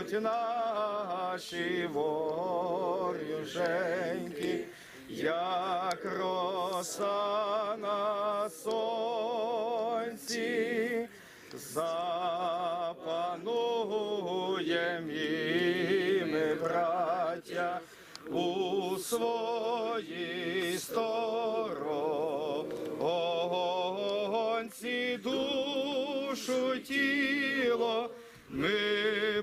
Згинуть наші ворюженьки, як роса на сонці, запануєм і ми, браття, у своїй сторонці душу тіло ми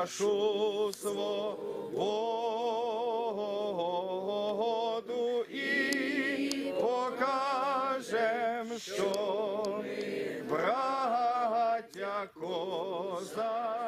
нашу свободу і покажем, що ми браття козацького